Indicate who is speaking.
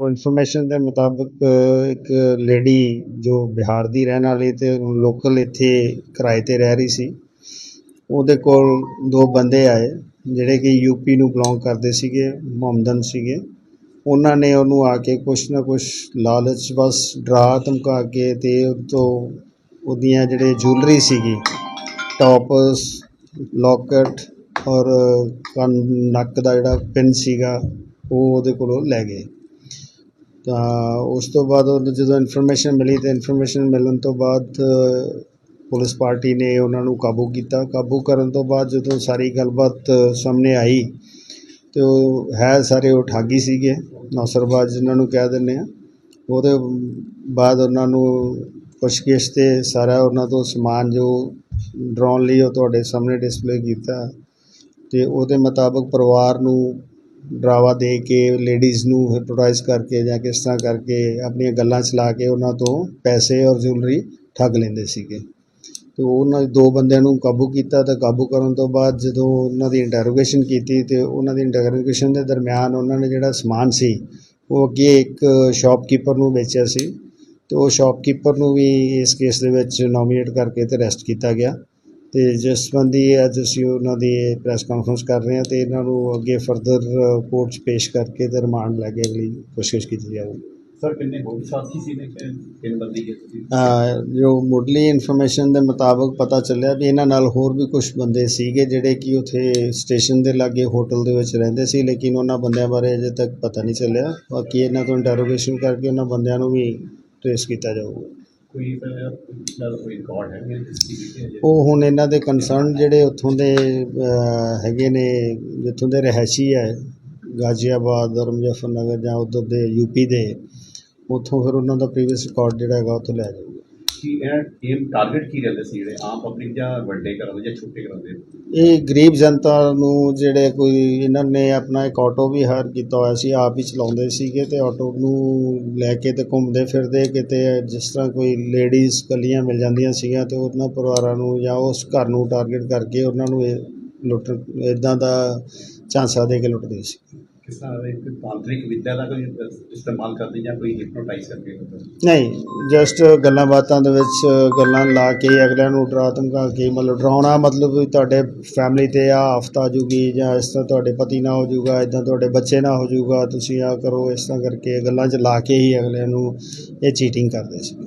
Speaker 1: ਉਹ ਇਨਫੋਰਮੇਸ਼ਨ ਦੇ ਮੁਤਾਬਕ ਇੱਕ ਲੇਡੀ ਜੋ ਬਿਹਾਰ ਦੀ ਰਹਿਣ ਵਾਲੀ ਅਤੇ ਲੋਕਲ ਇੱਥੇ ਕਿਰਾਏ ਤੇ ਰਹਿ ਰਹੀ ਸੀ, ਉਹਦੇ ਕੋਲ ਦੋ ਬੰਦੇ ਆਏ, ਜਿਹੜੇ ਕਿ ਯੂਪੀ ਨੂੰ ਬਿਲੋਂਗ ਕਰਦੇ ਸੀਗੇ, ਮੁਹੰਮਦਨ ਸੀਗੇ। ਉਹਨਾਂ ਨੇ ਉਹਨੂੰ ਆ ਕੇ ਕੁਛ ਨਾ ਕੁਛ ਲਾਲਚ ਬਸ ਡਰਾ ਧਮਕਾ ਕੇ ਅਤੇ ਉਹ ਤੋਂ ਉਹਦੀਆਂ ਜਿਹੜੇ ਜੁਐਲਰੀ ਸੀਗੀ ਟੌਪਸ ਲੋਕਟ ਔਰ ਕੰਨ, ਨੱਕ ਦਾ ਜਿਹੜਾ ਪਿੰਨ ਸੀਗਾ, ਉਹ ਉਹਦੇ ਕੋਲੋਂ ਲੈ ਗਏ। ਤਾਂ ਉਸ ਤੋਂ ਬਾਅਦ ਉਹ ਜਦੋਂ ਇਨਫੋਰਮੇਸ਼ਨ ਮਿਲੀ ਤੇ ਇਨਫੋਰਮੇਸ਼ਨ ਮਿਲਣ ਤੋਂ ਬਾਅਦ ਪੁਲਿਸ ਪਾਰਟੀ ਨੇ ਉਹਨਾਂ ਨੂੰ ਕਾਬੂ ਕੀਤਾ। ਕਾਬੂ ਕਰਨ ਤੋਂ ਬਾਅਦ ਜਦੋਂ ਸਾਰੀ ਗੱਲਬਾਤ ਸਾਹਮਣੇ ਆਈ, ਤੇ ਉਹ ਹੈ ਸਾਰੇ ਉਹ ਠਾਗੀ ਸੀਗੇ, ਨੌਸਰਬਾਜ਼ ਜਿਨ੍ਹਾਂ ਨੂੰ ਕਹਿ ਦਿੰਦੇ ਆ ਉਹਦੇ ਬਾਅਦ ਉਹਨਾਂ ਨੂੰ ਪੁੱਛਗਿੱਛ ਤੇ ਸਾਰਾ ਉਹਨਾਂ ਤੋਂ ਸਮਾਨ ਜੋ ਡਰਾਉਣ ਲਈ ਉਹ ਤੁਹਾਡੇ ਸਾਹਮਣੇ ਡਿਸਪਲੇ ਕੀਤਾ। ਤੇ ਉਹਦੇ ਮੁਤਾਬਕ ਪਰਿਵਾਰ ਨੂੰ ਡਰਾਵਾ ਦੇ ਕੇ ਲੇਡੀਜ਼ ਨੂੰ ਹਿਪਨੋਟਾਈਜ਼ ਕਰਕੇ ਜਾਂ ਕਿਸ ਤਰ੍ਹਾਂ ਕਰਕੇ ਆਪਣੀਆਂ ਗੱਲਾਂ ਚਲਾ ਕੇ ਉਹਨਾਂ ਤੋਂ ਪੈਸੇ ਔਰ ਜੁਐਲਰੀ ਠੱਗ ਲੈਂਦੇ ਸੀਗੇ। ਤੇ ਉਹਨਾਂ ਦੋ ਬੰਦਿਆਂ ਨੂੰ ਕਾਬੂ ਕੀਤਾ ਤੇ ਕਾਬੂ ਕਰਨ ਤੋਂ ਬਾਅਦ ਜਦੋਂ ਉਹਨਾਂ ਦੀ ਇੰਟਰੋਗੇਸ਼ਨ ਕੀਤੀ ਤੇ ਉਹਨਾਂ ਦੀ ਇੰਟਰੋਗੇਸ਼ਨ ਦੇ ਦਰਮਿਆਨ ਉਹਨਾਂ ਨੇ ਜਿਹੜਾ ਸਮਾਨ ਸੀ, ਉਹ ਅੱਗੇ ਇੱਕ ਸ਼ਾਪਕੀਪਰ ਨੂੰ ਵੇਚਿਆ ਸੀ। ਤੇ ਉਹ ਸ਼ਾਪਕੀਪਰ ਨੂੰ ਵੀ ਇਸ ਕੇਸ ਦੇ ਵਿੱਚ ਨੋਮੀਨੇਟ ਕਰਕੇ ਤੇ ਅਰੈਸਟ ਕੀਤਾ ਗਿਆ। ਤੇ ਜਿਸ ਸੰਬੰਧੀ ਅੱਜ ਅਸੀਂ ਉਹਨਾਂ ਦੀ ਪ੍ਰੈਸ ਕਾਨਫਰੰਸ ਕਰ ਰਹੇ ਹਾਂ ਤੇ ਇਹਨਾਂ ਨੂੰ ਅੱਗੇ ਫਰਦਰ ਕੋਰਟ 'ਚ ਪੇਸ਼ ਕਰਕੇ ਤੇ ਰਿਮਾਂਡ ਲੈ ਕੇ ਅਗਲੀ ਕੋਸ਼ਿਸ਼ ਕੀਤੀ ਜਾਵੇਗੀ
Speaker 2: ਸਰ ਕਿੰਨੇ ਹੋਰ ਸਾਥੀ ਸੀ ਨੇ ਬੰਦੇ
Speaker 1: ਜੋ ਮੁੱਢਲੀ ਇਨਫੋਰਮੇਸ਼ਨ ਦੇ ਮੁਤਾਬਕ ਪਤਾ ਚੱਲਿਆ ਵੀ ਇਹਨਾਂ ਨਾਲ ਹੋਰ ਵੀ ਕੁਝ ਬੰਦੇ ਸੀਗੇ ਜਿਹੜੇ ਕਿ ਉਥੇ ਸਟੇਸ਼ਨ ਦੇ ਲਾਗੇ ਹੋਟਲ ਦੇ ਵਿੱਚ ਰਹਿੰਦੇ ਸੀ ਲੇਕਿਨ ਉਹਨਾਂ ਬੰਦਿਆਂ ਬਾਰੇ ਅਜੇ ਤੱਕ ਪਤਾ ਨਹੀਂ ਚੱਲਿਆ। ਬਾਕੀ ਇਹਨਾਂ ਤੋਂ ਇੰਟਰੋਗੇਸ਼ਨ ਕਰਕੇ ਉਹਨਾਂ ਬੰਦਿਆਂ ਨੂੰ ਵੀ ਟ੍ਰੇਸ ਕੀਤਾ ਜਾਊਗਾ।
Speaker 2: ਕੋਈ ਨਾਲ ਕੋਈ ਰਿਕਾਰਡ ਹੈ
Speaker 1: ਉਹ ਹੁਣ ਇਹਨਾਂ ਦੇ ਕੰਸਰਨ ਜਿਹੜੇ ਉੱਥੋਂ ਦੇ ਅਹ, ਹੈਗੇ ਨੇ ਜਿੱਥੋਂ ਦੇ ਰਹਿਸ਼ੀ ਹੈ ਗਾਜ਼ੀਆਬਾਦ ਔਰ ਮੁਜ਼ੱਫਰਨਗਰ ਜਾਂ ਉੱਧਰ ਦੇ ਯੂਪੀ ਦੇ ਉੱਥੋਂ ਫਿਰ ਉਹਨਾਂ ਦਾ ਪ੍ਰੀਵੀਅਸ ਰਿਕਾਰਡ ਜਿਹੜਾ ਹੈਗਾ ਉੱਥੋਂ ਲੈ ਜਾਊਗਾ
Speaker 2: ਕੀ ਇਹ ਏਮ ਟਾਰਗੇਟ ਕੀ ਰਹਿੰਦੇ ਸੀ ਜਿਹੜੇ ਆਮ ਪਬਲਿਕ ਜਾਂ ਵੱਡੇ ਘਰਾਂ ਦੇ ਜਾਂ ਛੋਟੇ ਘਰਾਂ ਦੇ?
Speaker 1: ਇਹ ਗਰੀਬ ਜਨਤਾ ਨੂੰ ਜਿਹੜੇ ਕੋਈ ਇਹਨਾਂ ਨੇ ਆਪਣਾ ਇੱਕ ਆਟੋ ਵੀ ਹਾਇਰ ਕੀਤਾ ਹੋਇਆ ਸੀ, ਆਪ ਹੀ ਚਲਾਉਂਦੇ ਸੀਗੇ ਤੇ ਆਟੋ ਨੂੰ ਲੈ ਕੇ ਤੇ ਘੁੰਮਦੇ ਫਿਰਦੇ ਕਿਤੇ ਜਿਸ ਤਰ੍ਹਾਂ ਕੋਈ ਲੇਡੀਜ਼ ਕੱਲੀਆਂ ਮਿਲ ਜਾਂਦੀਆਂ ਸੀਗੀਆਂ ਤੇ ਉਹਨਾਂ ਪਰਿਵਾਰਾਂ ਨੂੰ ਜਾਂ ਉਸ ਘਰ ਨੂੰ ਟਾਰਗੇਟ ਕਰਕੇ ਉਹਨਾਂ ਨੂੰ ਇਹ ਲੁੱਟ ਇਦਾਂ ਦਾ ਝਾਂਸਾ ਦੇ ਕੇ ਲੁੱਟਦੇ ਸੀ।
Speaker 2: ਕਿਸ ਤਰ੍ਹਾਂ ਇੱਕ ਤਾਂਤਰਿਕ ਵਿੱਦਿਆ ਦਾ ਕੋਈ ਇਸਤੇਮਾਲ ਕਰਦੇ ਜਾਂ ਕੋਈ ਹਿਪਨੋਟਾਈਜ਼ ਕਰਕੇ
Speaker 1: ਨਹੀਂ ਜਸਟ ਗੱਲਾਂ ਬਾਤਾਂ ਦੇ ਵਿੱਚ ਗੱਲਾਂ ਲਾ ਕੇ ਅਗਲਿਆਂ ਨੂੰ ਡਰਾ ਧਮਕਾ ਕੇ ਮਤਲਬ ਡਰਾਉਣਾ, ਮਤਲਬ ਤੁਹਾਡੇ ਫੈਮਿਲੀ ਤੇ ਆ ਆਫਤ ਆ ਜੂਗੀ ਜਾਂ ਇਸ ਤਰ੍ਹਾਂ ਤੁਹਾਡੇ ਪਤੀ ਨਾ ਹੋ ਜਾਊਗਾ ਇਦਾਂ ਤੁਹਾਡੇ ਬੱਚੇ ਨਾ ਹੋ ਜਾਊਗਾ ਤੁਸੀਂ ਆ ਕਰੋ, ਇਸ ਤਰ੍ਹਾਂ ਕਰਕੇ ਗੱਲਾਂ 'ਚ ਲਾ ਕੇ ਹੀ ਅਗਲਿਆਂ ਨੂੰ ਇਹ ਚੀਟਿੰਗ ਕਰਦੇ ਸੀ।